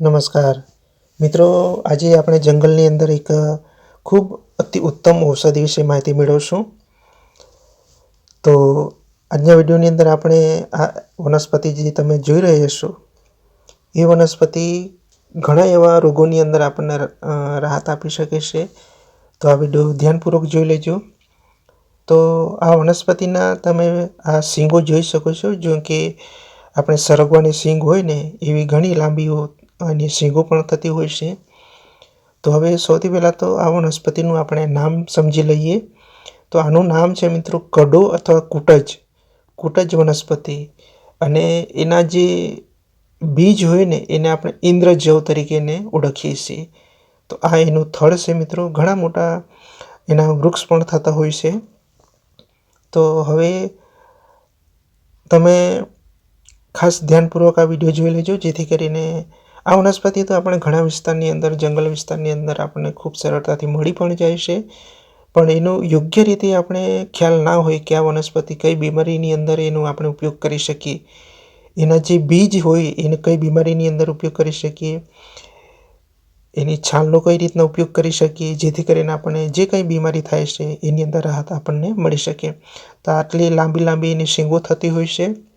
નમસ્કાર. મિત્રો, આજે આપણે જંગલની અંદર એક ખૂબ અતિ ઉત્તમ ઔષધિ વિશે માહિતી મેળવશું. તો, આજના વિડીયોની અંદર આપણે આ વનસ્પતિ જે તમે જોઈ રહ્યા છો, એ વનસ્પતિ ઘણા એવા રોગોની અંદર આપણને રાહત આપી શકે છે. તો આ વીડિયો ધ્યાનપૂર્વક જોઈ લેજો. તો, આ વનસ્પતિના તમે આ શીંગો જોઈ શકો છો જો કે આપણે સરગવાની શીંગ હોય ને, એવી ઘણી લાંબી એની શીંગો પણ થતી હોય છે. તો હવે સૌથી પહેલાં તો આ વનસ્પતિનું આપણે નામ સમજી લઈએ. તો આનું નામ છે મિત્રો કડો અથવા કૂટજ. કૂટજ વનસ્પતિ. અને એના જે બીજ હોય ને, એને આપણે ઇન્દ્રજવ તરીકે એને ઓળખીએ છીએ. તો આ એનું થળ છે મિત્રો. ઘણા મોટા એના વૃક્ષ પણ થતા હોય છે. તો હવે તમે ખાસ ધ્યાનપૂર્વક આ વીડિયો જોઈ લેજો, જેથી કરીને આ વનસ્પતિ તો આપણે ઘણા વિસ્તારની અંદર, જંગલ વિસ્તારની અંદર આપણને ખૂબ સરળતાથી મળી પણ જાય છે. પણ એનો યોગ્ય રીતે આપણે ખ્યાલ ના હોય કે આ વનસ્પતિ કઈ બીમારીની અંદર એનો આપણે ઉપયોગ કરી શકીએ. એના જે બીજ હોય, એને કઈ બીમારીની અંદર ઉપયોગ કરી શકીએ. એની છાલનો કઈ રીતના ઉપયોગ કરી શકીએ, જેથી કરીને આપણને જે કંઈ બીમારી થાય છે, એની અંદર રાહત આપણને મળી શકે. તો આટલી લાંબી લાંબી એની શીંગો થતી હોય છે.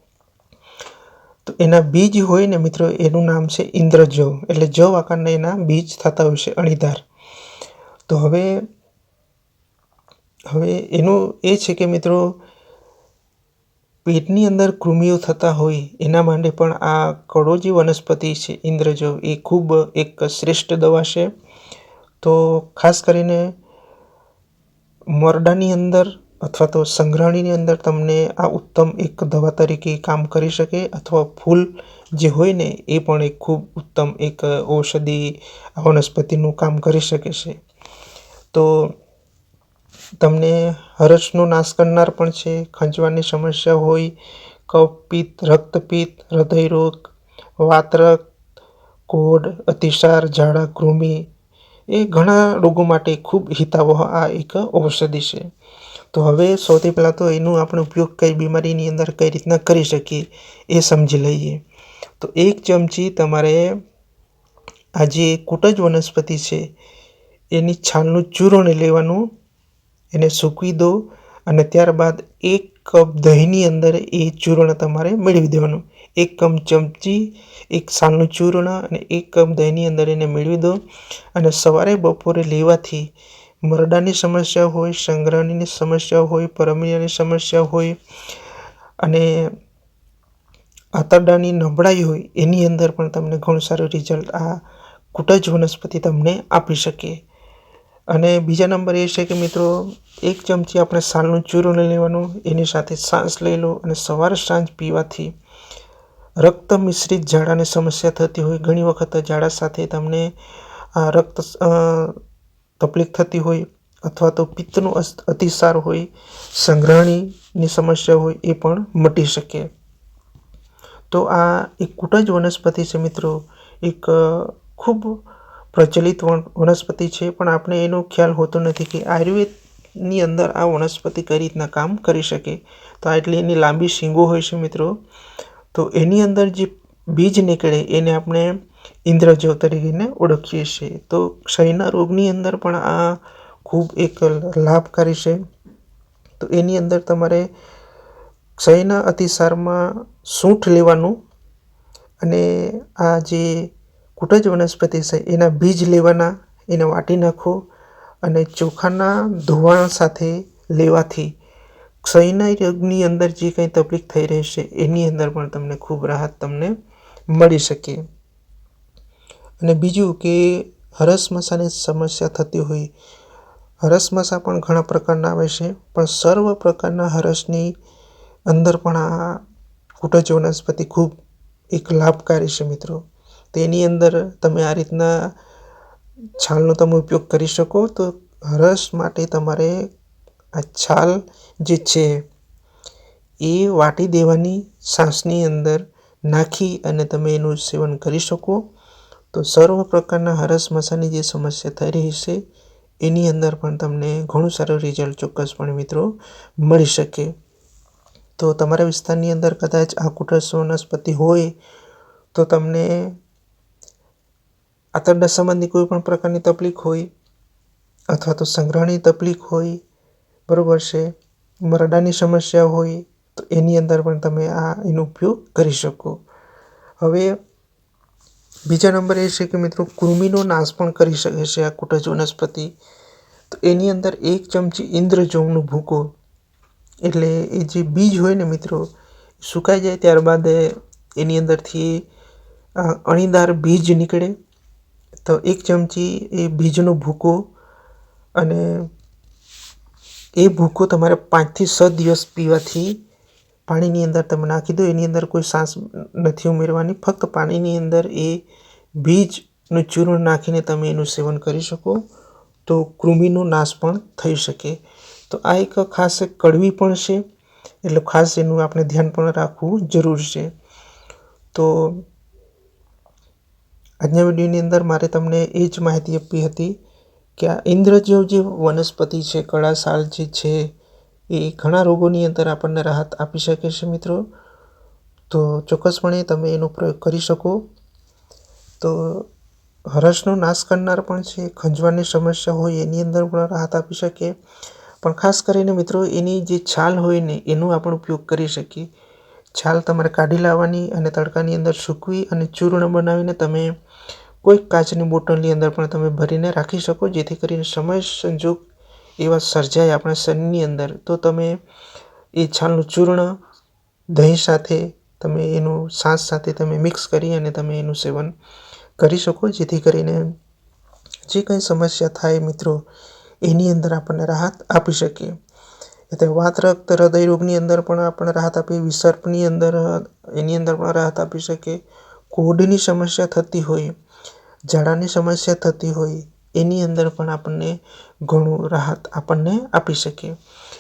એના બીજ હોય ને મિત્રો, એનું નામ છે ઇન્દ્રજવ. એટલે જવ આકારના એના બીજ થતા હોય છે અણીદાર તો હવે હવે એનું એ છે કે મિત્રો, પેટની અંદર કૃમિઓ થતા હોય, એના માટે પણ આ કડો જે વનસ્પતિ છે ઇન્દ્રજવ, એ ખૂબ એક શ્રેષ્ઠ દવા છે. તો ખાસ કરીને મોરડાની અંદર અથવા તો સંગ્રહણીની અંદર તમને આ ઉત્તમ એક દવા તરીકે કામ કરી શકે અથવા ફૂલ જે હોય ને, એ પણ એક ખૂબ ઉત્તમ એક ઔષધિ વનસ્પતિનું કામ કરી શકે છે. તો તમને હરસનો નાશ કરનાર પણ છે, ખંજવાળની સમસ્યા હોય કફ પિત્ત રક્તપિત્ત હૃદયરોગ, વાતરક, કોડ, અતિસાર, ઝાડા, કૃમિ, એ ઘણા રોગો માટે ખૂબ હિતાવહ આ એક ઔષધિ છે. તો હવે સૌથી પહેલાં તો એનો આપણે ઉપયોગ કઈ બીમારીની અંદર કઈ રીતના કરી શકીએ એ સમજી લઈએ. તો એક ચમચી તમારે આ જે કૂટજ વનસ્પતિ છે, એની છાલનું ચૂર્ણ લેવાનું, એને સૂકવી દો અને ત્યારબાદ એક કપ દહીંની અંદર એ ચૂર્ણ તમારે મેળવી દેવાનું. એક કપ ચમચી, એક સાલનું ચૂર્ણ અને એક કપ દહીંની અંદર એને મેળવી દો અને સવારે બપોરે લેવાથી મરડાની સમસ્યા હોય સંગ્રહણીની સમસ્યા હોય, પરમિયાની સમસ્યા હોય અને આંતરડાની નબળાઈ હોય, એની અંદર પણ તમને ઘણું સારું રિઝલ્ટ આ કૂટજ વનસ્પતિ તમને આપી શકે. અને બીજા નંબર એ છે કે મિત્રો, એક ચમચી આપણે સાલનું લઈ લેવાનું, એની સાથે સાંસ લઈ લો અને સવાર સાંજ પીવાથી રક્ત મિશ્રિત ઝાડાની સમસ્યા થતી હોય. ઘણી વખત ઝાડા સાથે તમને રક્ત તકલીફ થતી હોય અથવા તો પિત્તનો અતિસાર હોય સંગ્રહણીની સમસ્યા હોય એ પણ મટી શકે. તો આ એક કૂટજ વનસ્પતિ છે મિત્રો. એક ખૂબ પ્રચલિત વનસ્પતિ છે, પણ આપણે એનો ખ્યાલ હોતો નથી કે આયુર્વેદની અંદર આ વનસ્પતિ કઈ રીતના કામ કરી શકે. તો આ એટલી એની લાંબી શીંગો હોય છે મિત્રો. તો એની અંદર જે બીજ નીકળે, એને આપણે ઇન્દ્રજવ તરીકે ઓળખીએ છીએ. તો ક્ષયના રોગની અંદર પણ આ ખૂબ એક લાભકારી છે. તો એની અંદર તમારે ક્ષયના અતિસારમાં સૂંઠ લેવાનું અને આ જે કૂટજ વનસ્પતિ છે એના બીજ લેવાના, એને વાટી નાખો અને ચોખાના ધોવાણ સાથે લેવાથી ક્ષયના રોગની અંદર જે કંઈ તકલીફ થઈ રહી છે એની અંદર પણ તમને ખૂબ રાહત તમને મળી શકે. અને બીજું કે હરસમસાની સમસ્યા થતી હોય. હરસમસા પણ ઘણા પ્રકારના આવે છે, પણ સર્વ પ્રકારના હરસની અંદર પણ આ કૂટજ વનસ્પતિ ખૂબ એક લાભકારી છે મિત્રો. તેની અંદર તમે આ રીતના છાલનો તમે ઉપયોગ કરી શકો, તો હરસ માટે તમારે આ છાલ જે છે એ વાટી દેવાની, સાસની અંદર નાખી અને તમે એનું સેવન કરી શકો. તો સર્વ પ્રકારના હરસ મસાની જે સમસ્યા થઈ રહી છે, એની અંદર પણ તમને ઘણું સારું રિઝલ્ટ ચોક્કસપણે મિત્રો મળી શકે. તો તમારા વિસ્તારની અંદર કદાચ આ કુટરસ વનસ્પતિ હોય, તો તમને આંતરડા સંબંધી કોઈ પણ પ્રકારની તકલીફ હોય, અથવા તો સંગ્રહની તકલીફ હોય, બરાબર છે, મરડાની સમસ્યા હોય, તો એની અંદર પણ તમે આ એનો ઉપયોગ કરી શકો. હવે બીજા નંબર એ છે કે મિત્રો કૃમિનો નાશ પણ કરી શકે છે આ કુટજ વનસ્પતિ. તો એની અંદર એક ચમચી ઇન્દ્રજોમનું ભૂકો એટલે એ જે બીજ હોય ને મિત્રો સુકાઈ જાય ત્યારબાદ એની અંદરથી અણીદાર બીજ નીકળે. તો એક ચમચી એ બીજનો ભૂકો અને એ ભૂકો તમારે પાંચથી છ દિવસ પીવાથી પાણીની અંદર તમે નાખી દો, એની અંદર કોઈ સાસ નથી ઉમેરવાની. ફક્ત પાણીની અંદર એ બીજનું ચૂર્ણ નાખીને તમે એનું સેવન કરી શકો, તો કૃમિનો નાશ પણ થઈ શકે. તો આ એક ખાસ કડવી પણ છે, એટલે ખાસ એનું આપણે ધ્યાન પણ રાખવું જરૂર છે. તો આજના વિડીયોની અંદર મારે તમને એ જ માહિતી આપવી હતી કે આ ઇન્દ્રજવ જે વનસ્પતિ છે કળા સાલ જે છે એ ઘણા રોગોની અંદર આપણને રાહત આપી શકે છે મિત્રો. તો ચોક્કસપણે તમે એનો પ્રયોગ કરી શકો. તો હરસનો નાશ કરનાર પણ છે ખંજવાની સમસ્યા હોય એની અંદર પણ રાહત આપી શકે. પણ ખાસ કરીને મિત્રો, એની જે છાલ હોય ને, એનો આપણે ઉપયોગ કરી શકીએ. છાલ તમારે કાઢી લાવવાની અને તડકાની અંદર સૂકવી અને ચૂર્ણ બનાવીને તમે કોઈ કાચની બોટલની અંદર પણ તમે ભરીને રાખી શકો, જેથી કરીને સમય સંજોગ એવા સર્જાય આપણા શરીરની અંદર, તો તમે એ છાલનું ચૂર્ણ, દહીં સાથે તમે એનું છાશ સાથે તમે મિક્સ કરી અને તમે એનું સેવન કરી શકો, જેથી કરીને જે કંઈ સમસ્યા થાય મિત્રો, એની અંદર આપણને રાહત આપી શકીએ. એટલે વાત રક્ત હૃદય રોગની અંદર પણ આપણને રાહત આપી, વિસર્પની અંદર, એની અંદર પણ રાહત આપી શકે કોઢની સમસ્યા થતી હોય, ઝાડાની સમસ્યા થતી હોય એની અંદર પણ આપણને ઘણું રાહત આપણને આપી શકે.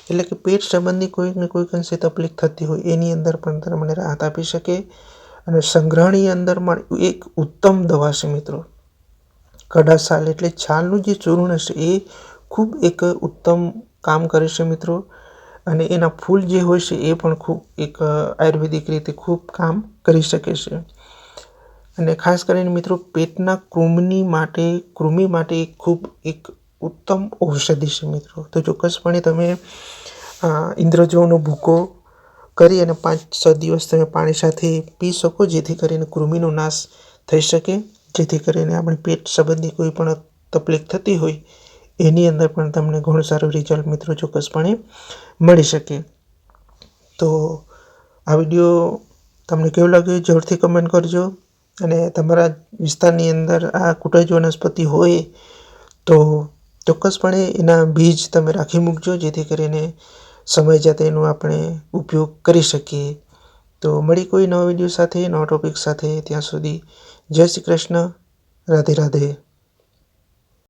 એટલે કે પેટ સંબંધી કોઈક ને કોઈક અંશે તકલીફ થતી હોય, એની અંદર પણ તમને રાહત આપી શકે. અને સંગ્રહની અંદર પણ એક ઉત્તમ દવા છે મિત્રો. કડા છાલ એટલે છાલનું જે ચૂર્ણ છે એ ખૂબ એક ઉત્તમ કામ કરે છે મિત્રો. અને એના ફૂલ જે હોય છે, એ પણ ખૂબ એક આયુર્વેદિક રીતે ખૂબ કામ કરી શકે છે. અને ખાસ કરીને મિત્રો, પેટના કૃમિની માટે, કૃમિ માટે એક ખૂબ એક ઉત્તમ ઔષધિ છે મિત્રો. તો ચોક્કસપણે તમે ઇન્દ્રજોનો ભૂકો કરી અને પાંચ છ દિવસ તમે પાણી સાથે પી શકો, જેથી કરીને કૃમિનો નાશ થઈ શકે. જેથી કરીને આપણે પેટ સંબંધી કોઈ પણ તકલીફ થતી હોય, એની અંદર પણ તમને ઘણું સારું રિઝલ્ટ મિત્રો ચોક્કસપણે મળી શકે. તો આ વીડિયો તમને કેવો લાગ્યો જરૂરથી કમેન્ટ કરજો. અને તમારા વિસ્તારની અંદર આ કુટજ વનસ્પતિ હોય, તો ચોક્કસપણે એના બીજ તમે રાખી મૂકજો, જેથી કરીને સમય જતાં એનો આપણે ઉપયોગ કરી શકીએ. તો મળી કોઈ નવા વીડિયો સાથે, નવા ટોપિક સાથે, ત્યાં સુધી જય શ્રી કૃષ્ણ. રાધે રાધે.